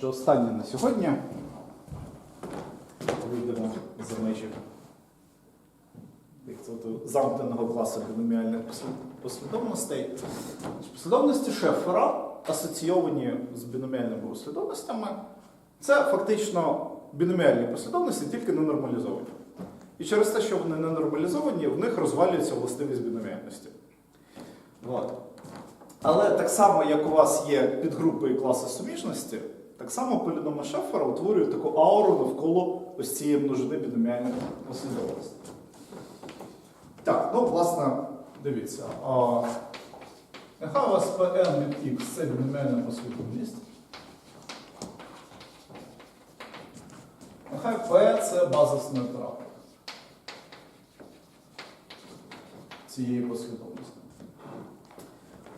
Отже, останнє на сьогодні. Вийдемо за межі замкненого класу біноміальних послідовностей. Послідовності Шефера, асоційовані з біноміальними послідовностями, це фактично біноміальні послідовності, тільки не нормалізовані. І через те, що вони не нормалізовані, в них розвалюється властивість біноміальності. От. Але так само, як у вас є підгрупи і класи суміжності, так само поліноми Шефера утворює таку ауру навколо ось цієї множини біноміальних послідовностей. Так, ну, власне, дивіться. А, нехай у вас Pn від x це біноміальна послідовність. Нехай P це базисний оператор цієї послідовності.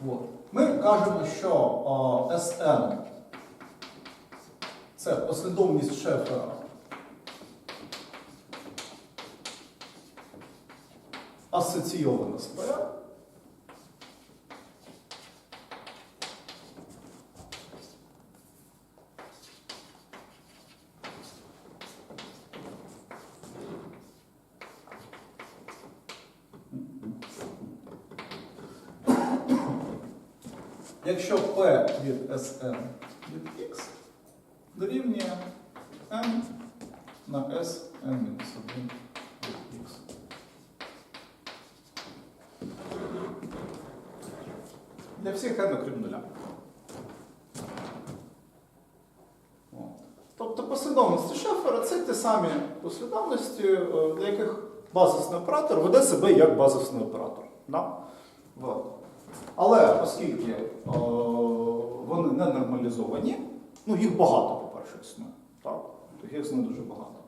От. Ми кажемо, що о, Sn це послідовність Шефера. Асоційована з P. Якщо P від Sn від x дорівнює n на Sn-1 від. Для всіх n окрім нуля. Тобто послідовності Шефера це ті самі послідовності, е, для яких базисний оператор веде себе як базисний оператор. Да? Але оскільки о, вони не нормалізовані, ну їх багато, по-перше, існує. Так? Тобто їх існує дуже багато.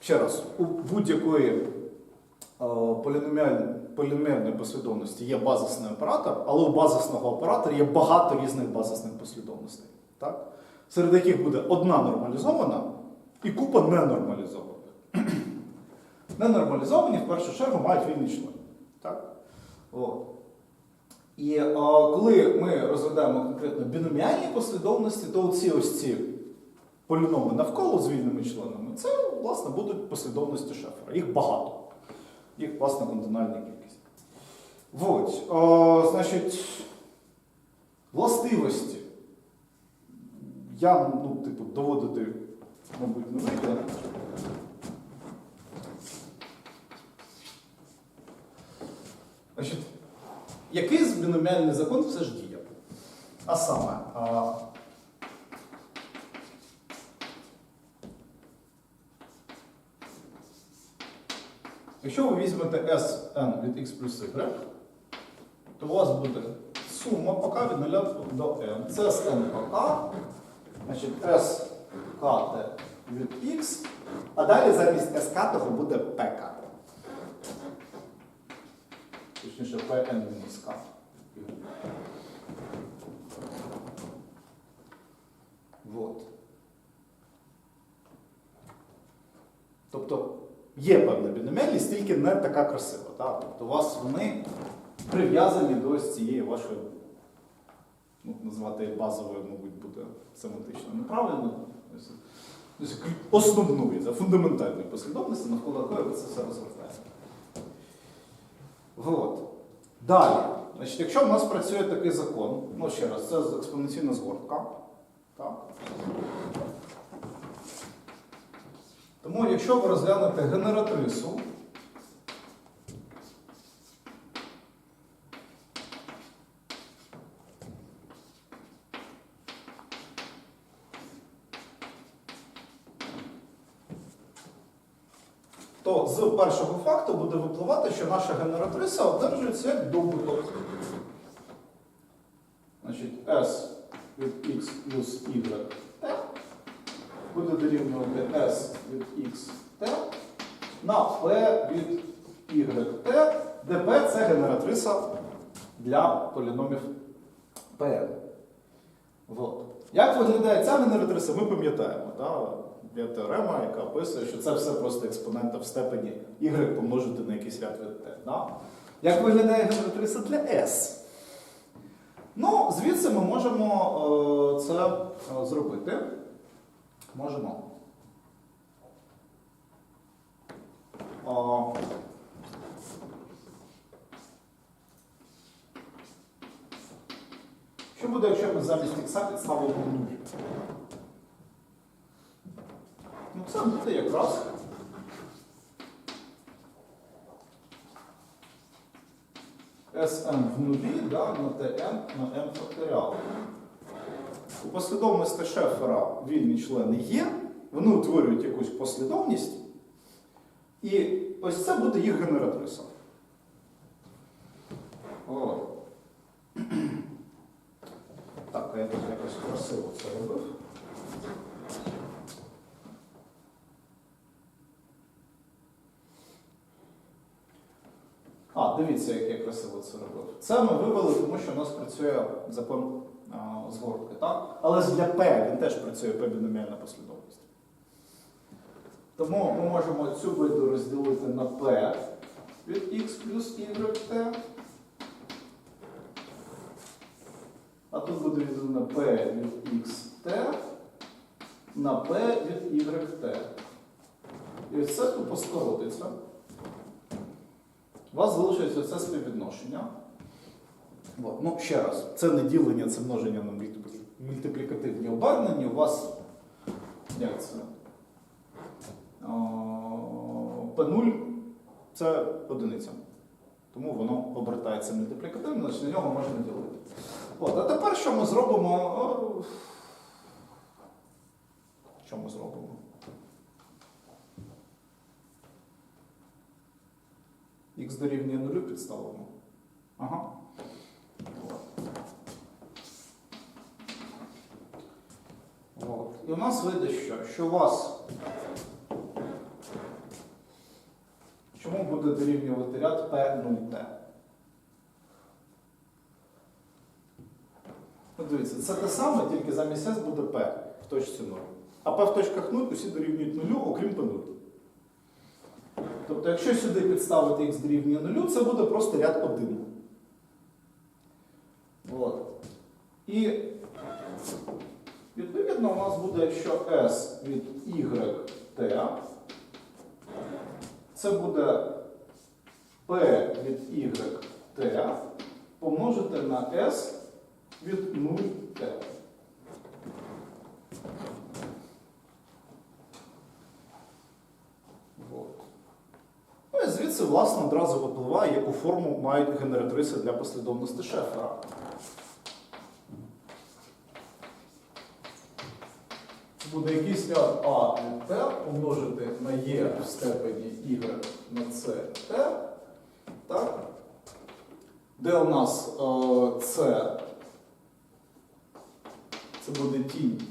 Ще раз, у будь-якої о, послідовності є базисний оператор, але у базисного оператора є багато різних базисних послідовностей. Так? Серед яких буде одна нормалізована і купа ненормалізованих. Ненормалізовані в першу чергу мають вільний член. Так? От. І е, коли ми розглядаємо конкретно біноміальні послідовності, то ці ось ці поліноми навколо з вільними членами, це, власне, будуть послідовності Шефера. Їх багато. Їх, власне, континальна кількість. Вот. О, значить, властивості. Я, ну, типу, доводити, мабуть, не вийде. Значить, який біноміальний закон все ж діє? А саме, а, якщо ви візьмете Sn від x плюс y, то у вас буде сума пока від 0 до n. Це Sn пока, значить SKT від x, а далі замість SK того буде PK. Точніше, PN мінус K. Вот. Тобто є певна біноміальність, тільки не така красива. Так? Тобто у вас вони прив'язані до ось цієї вашої, ну, назвати її базовою, мабуть, буде семантично неправильно. Основної, це фундаментальної послідовності, навколо якої ви це все розвертаєте. Вот. Далі, Значить, якщо в нас працює такий закон, ну ще раз, це експоненційна згортка. Так? Тому якщо ви розглянете генератрису, то з першого факту буде випливати, що наша генератриса одержується як добуток. Значить, S від x плюс y буде дорівнювати S від x t на P від y t, де P це генератриса для поліномів Pn. Вот. Як виглядає ця генератриса, ми пам'ятаємо. Да? Є теорема, яка описує, що це все просто експонента в степені y помножити на якийсь ряд від t. Да? Як виглядає генератриса для S? Ну, звідси ми можемо е, це це е, зробити? Можемо. А, Що буде, якщо ми замість ікса підставимо 0? Ну, це буде якраз Sn в нулі да, на Tn на n факторіал. У послідовності Шефера вільні члени є, вони утворюють якусь послідовність, і ось це буде їх генератриса. О. Так, я тут якось красиво це робив. А, дивіться, як я красиво це робив. Це ми вивели, тому що у нас працює закон згортки, так? Але для P він теж працює P біноміальна послідовність. Тому ми можемо цю виду розділити на P від x плюс y А тут буде віддано P від xt на P від YT. І ось це тупо скоротиться. У вас залишиться це співвідношення. От. Ну, ще раз, це не ділення, це множення на мультиплікативні обернення. У вас як це? О, P0 це одиниця. Тому воно обертається мультиплікативно, значить на нього можна ділити. От, а тепер що ми зробимо? Що ми зробимо? Х дорівнює нулю підставимо. Ага. От. І у нас вийде що? Що у вас. Чому буде дорівнювати ряд P0T? Ну, дивіться, це те саме, тільки замість S буде P в точці 0. А P в точках 0 усі дорівнюють нулю, окрім P0. Тобто, якщо сюди підставити x дорівнює 0, це буде просто ряд 1. От. І відповідно у нас буде, що S від y t, це буде P від y t помножити на S від 0 t. Ну і звідси, власне, одразу випливає, яку форму мають генератриси для послідовності Шефера. Буде якийсь ряд А Т помножити на Е в степені Y на С Т. Так? Де у нас е, С це буде тінь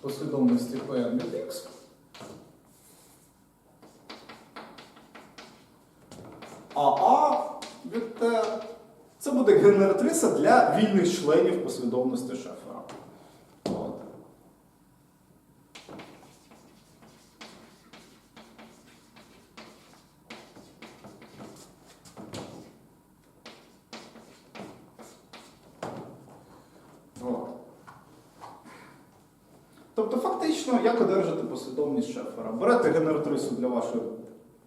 послідовності Pn від X. А А від Т це буде генератриса для вільних членів послідовності Шефера. От. От. Тобто, фактично, як одержати послідовність Шефера? Берете генератрису для вашої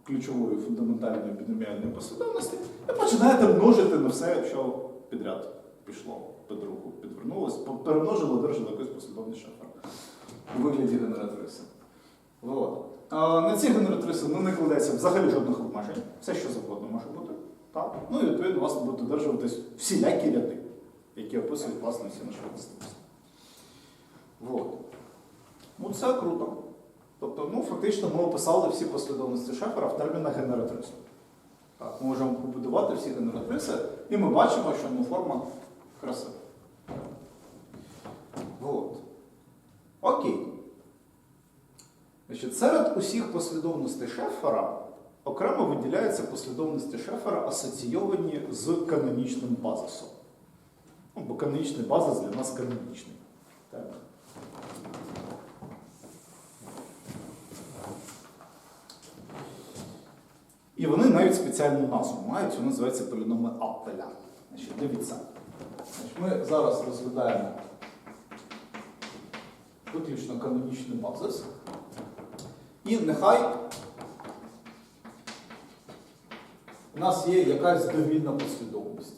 ключової фундаментальної біноміальної послідовності і починаєте множити на все, що підряд пішло, під руку підвернулося, по- перемножили, якусь послідовність Шефера у вигляді генератриси. От. А на ці генератриси ну, не кладеться взагалі жодних обмежень, все що завгодно може бути. Так? Ну і відповідно у вас будуть одержуватись всілякі ряди, які описують власне всі наші властивості. Вот. Ну, це круто. Тобто, ну, фактично, ми описали всі послідовності Шефера в термінах генератриси. Так, ми можемо побудувати всі генератриси, і ми бачимо, що ну, форма красива. Вот. Окей. Значить, серед усіх послідовностей Шефера окремо виділяються послідовності Шефера, асоційовані з канонічним базисом. Ну, бо канонічний базис для нас канонічний. Так. І вони навіть спеціальну назву мають, вони називаються поліноми Аппеля. Значить, дивіться. Значить, ми зараз розглядаємо виключно канонічний базис. І нехай у нас є якась довільна послідовність.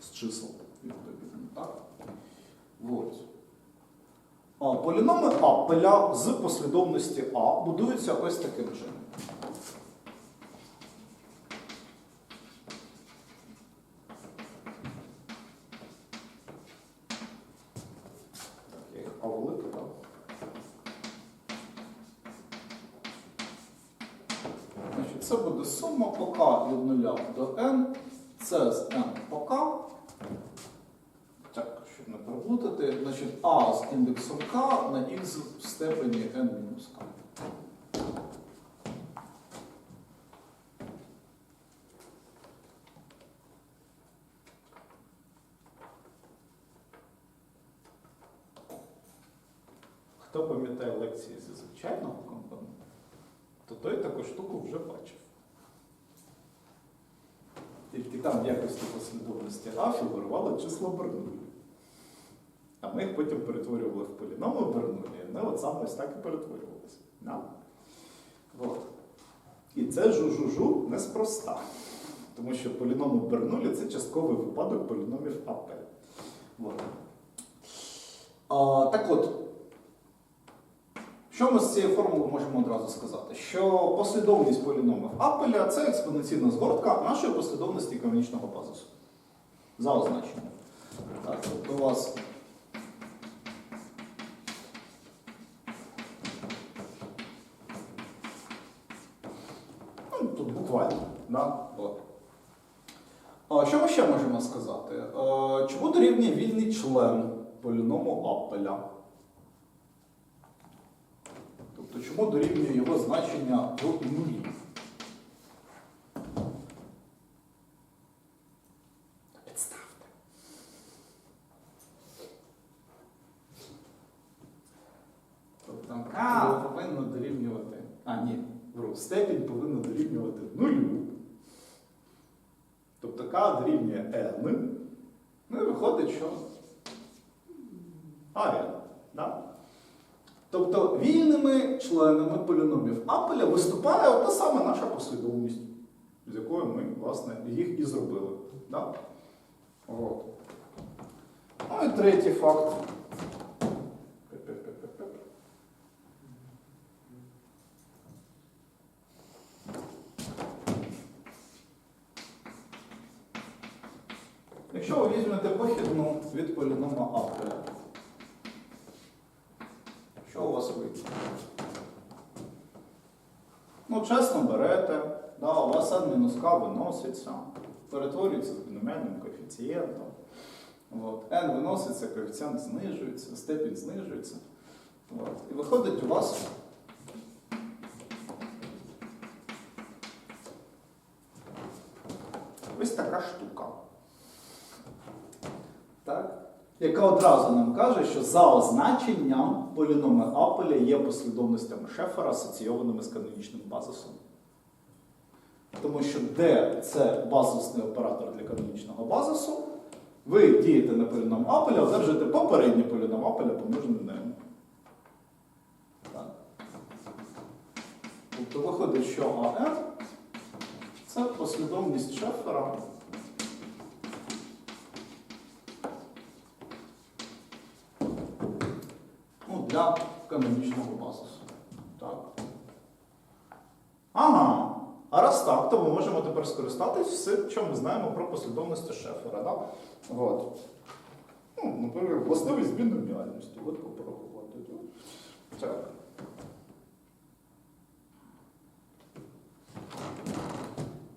З чисел, відповідно, так? Вот. А, Поліноми з послідовності А будуються ось таким чином. Так, я їх А велике, так? Значить, це буде сума по К від 0 до n, це з n по К. Так, щоб не переплутати, значить А з індексом К на х в степені К. Хто пам'ятає лекції зі звичайного компоненту, то той таку штуку вже бачив. Тільки там в якості послідовності А фігурувало число Бернулі. А ми їх потім перетворювали в поліноми Бернулі. Вони от саме ось так і перетворювалися. Да? От. І це жу-жу-жу неспроста. Тому що поліноми Бернулі це частковий випадок поліномів АП. От. А, так от, що ми з цієї формули можемо одразу сказати? Що послідовність поліномів Апеля це експоненційна згортка нашої послідовності канонічного базису. За означенням. Так, тобто у вас ну, тут буквально. Да? Що ми ще можемо сказати? Е, Чому дорівнює вільний член поліному Апеля? Тобто чому дорівнює його значення до нулі? Підставте. Тобто там А. повинно дорівнювати. А, ні, вру, степінь повинна дорівнювати нулю. Тобто К дорівнює n. Ну і виходить, що АН. Да? Тобто вільними членами поліномів Апеля виступає та сама наша послідовність, з якою ми, власне, їх і зробили. Да? От. Ну і третій факт. Якщо ви візьмете похідну від полінома Апеля, що у вас вийде? Ну, чесно берете, да, у вас n-к виноситься, перетворюється з біноміальним коефіцієнтом. От. n виноситься, коефіцієнт знижується, степінь знижується. От. І виходить у вас ось така штука. Яка одразу нам каже, що за означенням поліноми Апеля є послідовностями Шефера, асоційованими з канонічним базисом. Тому що де це базисний оператор для канонічного базису, ви дієте на поліном Апеля, одержите попередній поліном Апеля помножений на n. Тобто виходить, що АН це послідовність Шефера. Для канонічного базису. Так. Ага. А раз так, то ми можемо тепер скористатись все, що ми знаємо про послідовності Шефера. Да? От. Ну, наприклад, властивість біноміальності. От попробувати. Так.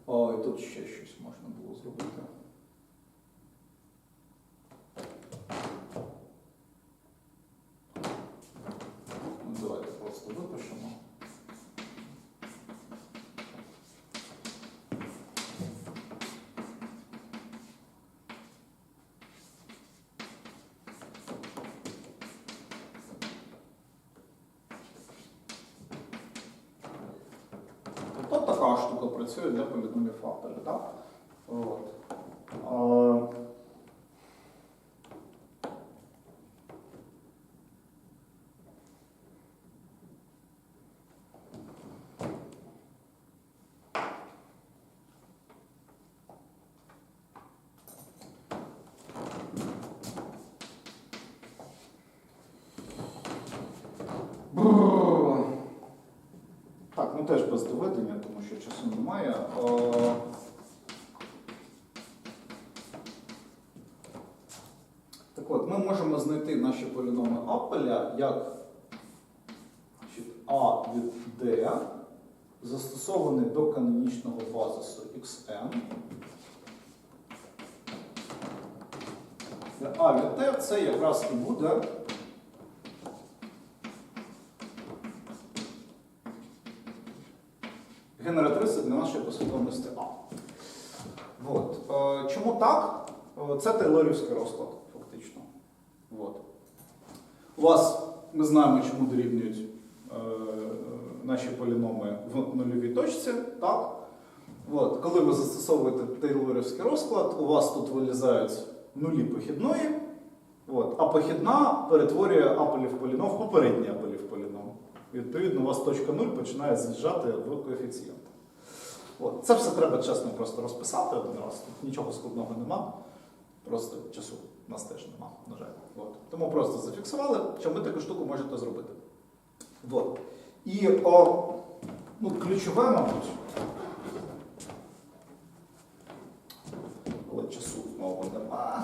О, і тут ще щось можна було зробити. Ну, Давайте просто випишемо. Тобто така штука. штука працює для поліномів Апеля. Так? От. А, Бррр. Так, ну теж без доведення, тому що часу немає. Так от, ми можемо знайти наші поліноми Апеля як А від D застосований до канонічного базису xn. А від T це якраз і буде генератриси для нашої послідовності А. От. Е, чому так? Е, Це тейлорівський розклад, фактично. От. У вас ми знаємо, чому дорівнюють е, наші поліноми в нульовій точці. Так? От. Коли ви застосовуєте тейлорівський розклад, у вас тут вилізають нулі похідної, от. а похідна перетворює апелів поліном в попередній апелів поліном. Відповідно, у вас точка 0 починає з'їжджати в коефіцієнт. От. Це все треба чесно просто розписати один раз. Тут нічого складного нема. Просто часу у нас теж нема, на жаль. От. Тому просто зафіксували, що ви таку штуку можете зробити. От. І о, ну, ключове, мабуть. Але часу знову нема.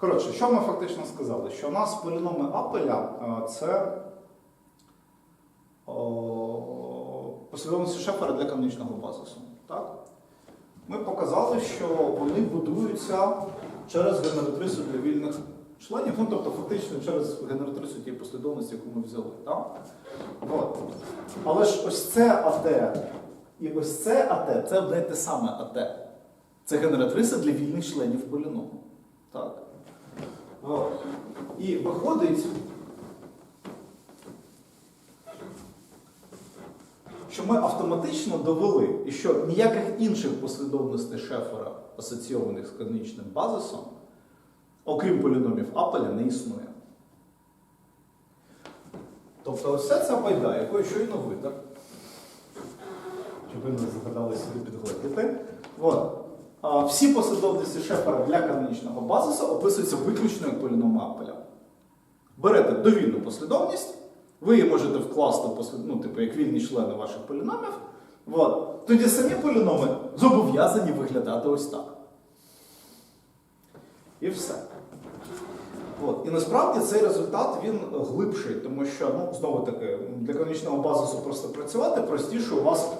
Коротше, що ми фактично сказали? Що у нас поліноми Апеля е, це о, послідовності Шефера для канонічного базису. Так? Ми показали, що вони будуються через генератрису для вільних членів, ну тобто фактично через генератрису тієї послідовності, яку ми взяли. Так? От. Але ж ось це АТ і ось це АТ це одне те саме АТ. Це генератриса для вільних членів поліному. Так? І виходить, що ми автоматично довели, і що ніяких інших послідовностей Шефера, асоційованих з канонічним базисом, окрім поліномів Апеля, не існує. Тобто вся ця байда, якою щойно ви, так? Щоб ви не загадали собі підгледіти. Всі послідовності Шефера для канонічного базису описуються виключно як поліноми Апеля. Берете довільну послідовність, ви її можете вкласти ну, типу, як вільні члени ваших поліномів. От. Тоді самі поліноми зобов'язані виглядати ось так. І все. От. І насправді цей результат він глибший, тому що, ну, знову таки, для канонічного базису просто працювати простіше у вас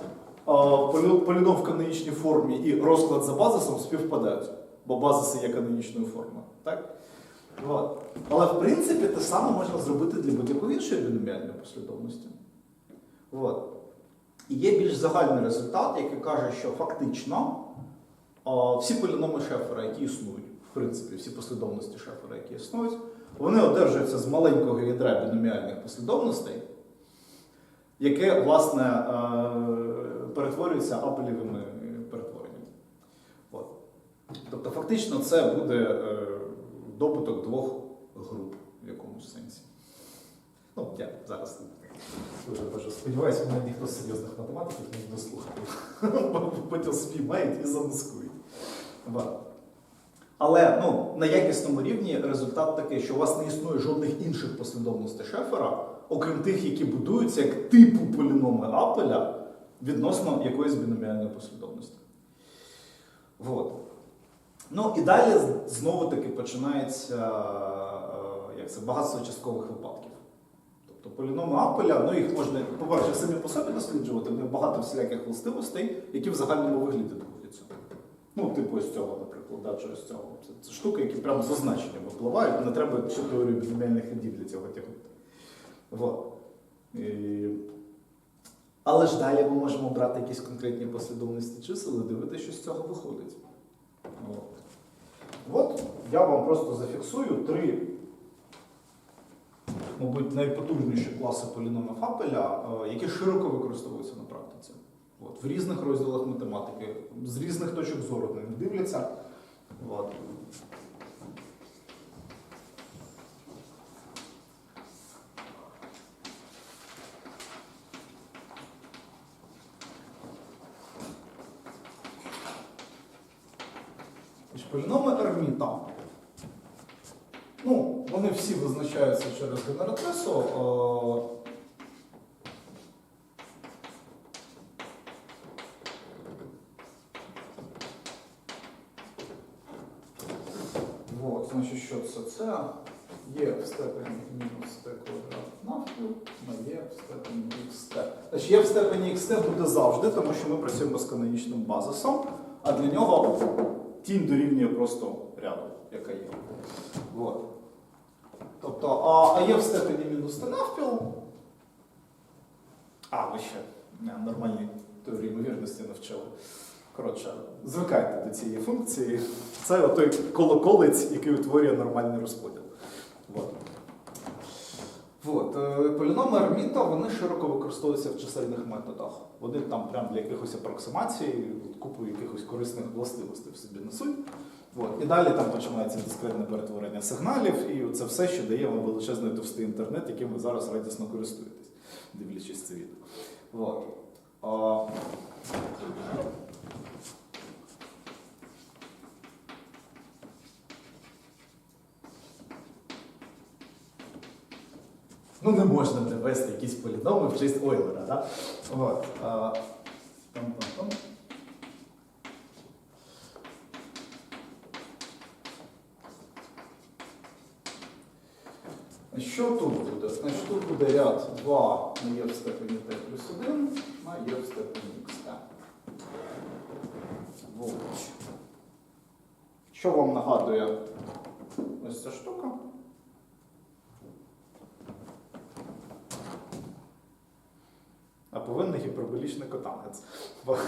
поліном в канонічній формі і розклад за базисом співпадають, бо базиси є канонічною формою. Так? От. Але в принципі те саме можна зробити для будь-якої іншої біноміальної послідовності. От. І є більш загальний результат, який каже, що фактично всі поліноми Шефера, які існують, в принципі, всі послідовності Шефера, які існують, вони одержуються з маленького ядра біноміальних послідовностей, яке, власне, е, перетворюється апелівими перетвореннями. От. Тобто, фактично, це буде е, добуток двох груп в якомусь сенсі. Ну, я зараз дуже дуже сподіваюся, мене ніхто з серйозних математиків не буде слухати. Потім спіймають і замаскують. Але ну, на якісному рівні результат такий, що у вас не існує жодних інших послідовностей Шефера, окрім тих, які будуються як типу поліноми Апеля відносно якоїсь біноміальної послідовності. Вот. Ну і далі знову-таки починається е, як це, багатство часткових випадків. Тобто поліноми Апеля, ну їх можна, по-перше, самі по собі досліджувати, в них багато всіляких властивостей, які в загальному вигляді доводяться. Ну, типу ось цього, наприклад, да, чи ось цього. Це, це штуки, які прямо за значенням випливають, не треба всю теорію біноміальних рядів для цього тягнути. Вот. І... Але ж далі ми можемо брати якісь конкретні послідовності чисел і дивитися, що з цього виходить. От. От я вам просто зафіксую три мабуть, найпотужніші класи поліномів Апеля, е, які широко використовуються на практиці. От, в різних розділах математики, з різних точок зору на них дивляться. От. Значить, Поліноми Ерміта. Ну, вони всі визначаються через генератрису. е, Вот, значить, що це? Є в степені мінус t квадрат навпіл на є в степені xt. Значить, є в степені xt буде завжди, тому що ми працюємо з канонічним базисом, а для нього тінь дорівнює просто ряду, яка є. Вот. Тобто, а, а є в степені мінус t навпіл. А, ви ще не, нормальні теорії ймовірності навчили. Коротше, звикайте до цієї функції. Це той колоколець, який утворює нормальний розподіл. Вот. Вот. е, Поліноми Арміта вони широко використовуються в чисельних методах. Вони там прям для якихось апроксимацій, купу якихось корисних властивостей в собі несуть. От. І далі там починається дискретне перетворення сигналів, і це все, що дає вам величезний товстий інтернет, яким ви зараз радісно користуєтесь, дивлячись це відео. От. А... Ну, не можна довести якісь поліноми в честь Ойлера, да? От. А... там-там-там. Що тут буде? Значить, тут буде ряд 2 на є в степені t плюс 1 на є в степені xt. Вот. Що вам нагадує ось ця штука? А повинний гіперболічний котангенс. Бо-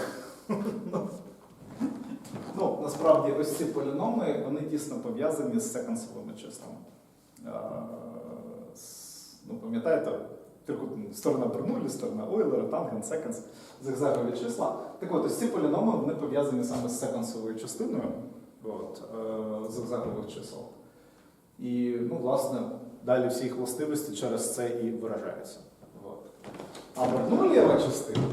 Ну, насправді, ось ці поліноми вони тісно пов'язані з секансовими числами. Ну, пам'ятаєте, трикутна сторона Бернулі, сторона Ойлера, танген, секанс, зигзагові числа. Так от, ось ці поліноми вони пов'язані саме з секансовою частиною от, е, зигзагових чисел. І, ну, власне, далі всі їх властивості через це і виражаються. От. А Бернулієва частина.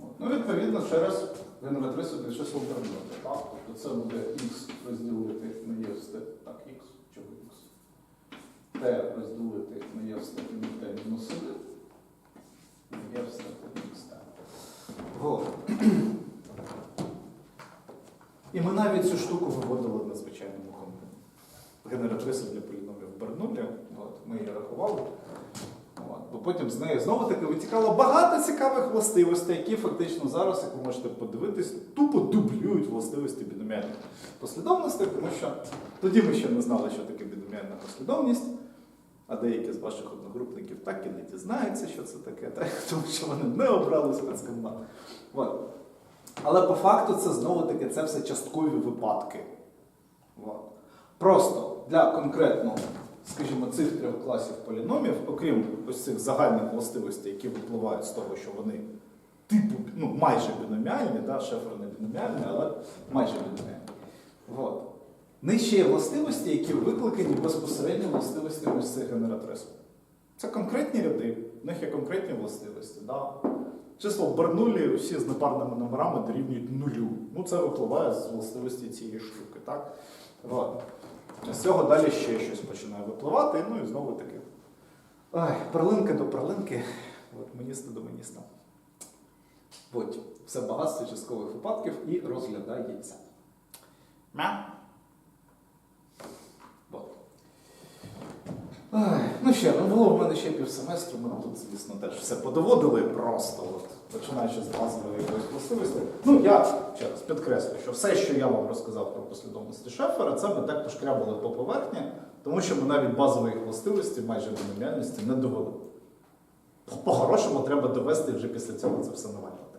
От. Ну, відповідно, через генератрису для чисел Бернулі. Так? Тобто це буде x розділити на є. Так, x, чого x? t розділити на є в степені t мінус 1 на є в степені x. Вот. І ми навіть цю штуку виводили на звичайному комп'ютері. Генератрису для поліномів Бернулі. От, ми її рахували. Потім з неї знову таки витікало багато цікавих властивостей, які фактично зараз, як ви можете подивитись, тупо дублюють властивості біноміальних послідовностей, тому що тоді ми ще не знали, що таке біноміальна послідовність, а деякі з ваших одногрупників так і не дізнаються, що це таке, так? тому що вони не обрали спецкомбат. От. Але по факту це знову таки це все часткові випадки. От. Просто для конкретно, скажімо, цих трьох класів поліномів, окрім ось цих загальних властивостей, які випливають з того, що вони типу, ну, майже біноміальні, да, шефер не біноміальний, але майже біноміальні. От. Ще є властивості, які викликані безпосередньо властивостями ось цих генератрисів. Це конкретні ряди, в них є конкретні властивості. Да. Число Бернулі всі з непарними номерами дорівнюють нулю. Ну, це випливає з властивості цієї штуки. Так? От. З цього далі ще щось починає випливати, ну і знову таки. Ой, перлинки до перлинки, от меніста до меніста. Будь все багатство часткових випадків і розглядається. Мя. Ой, ну ще, ну було в мене ще півсеместру, ми тут, звісно, теж все подоводили просто, от, починаючи з базової якоїсь властивості. Ну, я ще раз підкреслюю, що все, що я вам розказав про послідовності Шефера, це ми так пошкрябали по поверхні, тому що ми навіть базової властивості, майже біноміальності, не довели. По-хорошому треба довести і вже після цього це все навалювати.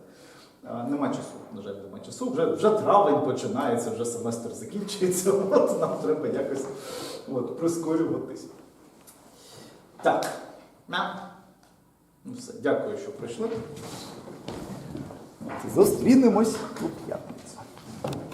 Нема часу, на жаль, нема часу. Вже, вже травень починається, вже семестр закінчується. От нам треба якось от, прискорюватись. Так. Ну все, дякую, що прийшли. Зустрінемось у п'ятницю.